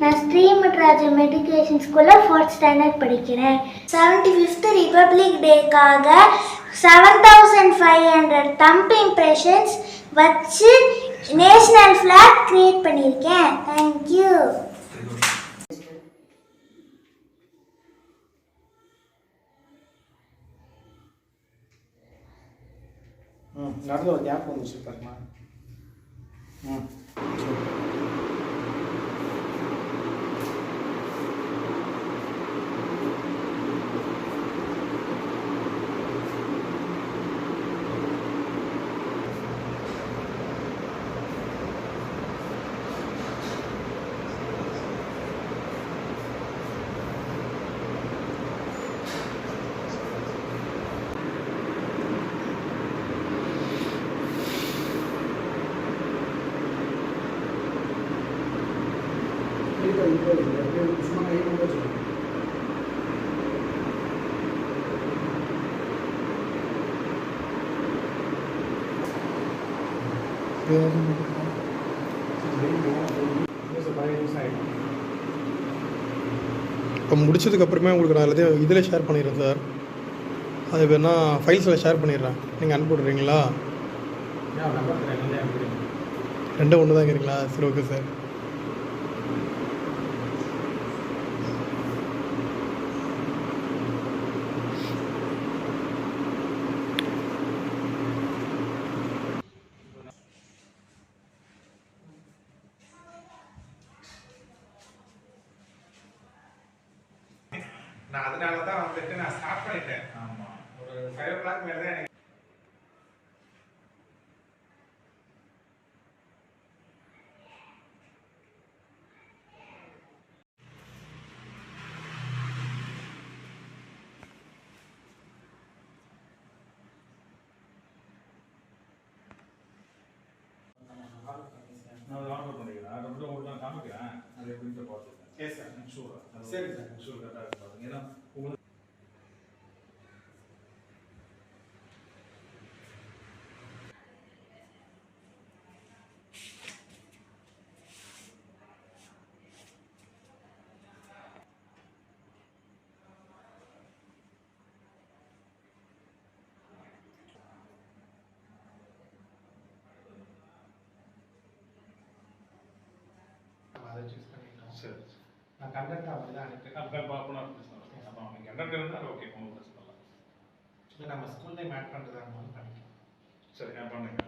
நான் college medication ஸ்கூலில் fourth standard படிக்கிறேன். Seventy fifth republic டேக்காக seven thousand five hundred thumb impressions வச்சு national flag create பண்ணியிருக்கேன். Thank you ம் நடுவில் ஒரு கேப் வந்துச்சு பாருமா ம். இப்போ முடிச்சதுக்கப்புறமே உங்களுக்கு நான் எல்லாத்தையும் இதில் ஷேர் பண்ணிடுறேன் சார் அது வேணா ஃபைல்ஸில் ஷேர் பண்ணிடுறேன். நீங்கள் அனுப்பி விட்றீங்களா ரெண்டும் ஒன்று தாங்கிறீங்களா சரி ஓகே சார் நான் அதனால தான் வந்துட்டு நான் ஸ்டார்ட் பண்ணிட்டேன். ஆமா. ஒரு ஃபைவ் ஓ கிளாக் மேலே தான் எனக்கு நான் ஆர்டர் பண்ணிக்கிறேன். அதை மட்டும் உங்களுக்கு நான் காமிக்கிறேன். அது எப்படின்னு பார்த்துக்கிறேன் எஸ் சார் ஷூர் சரி சார். ஷூர் கரெக்டாக இருக்கு பாருங்க ஏன்னா உங்களுக்கு நம்ம நான் கண்டக்ட் அப்படி தான் அனுப்பிட்டேன் இருந்தால் ஓகே ஒன்றும் பிரச்சனை இல்லை. நம்ம ஸ்கூல்லே மேட் பண்ணுறதா இருந்தாலும் பண்ணிக்கலாம். சரி நான் பண்ணுங்க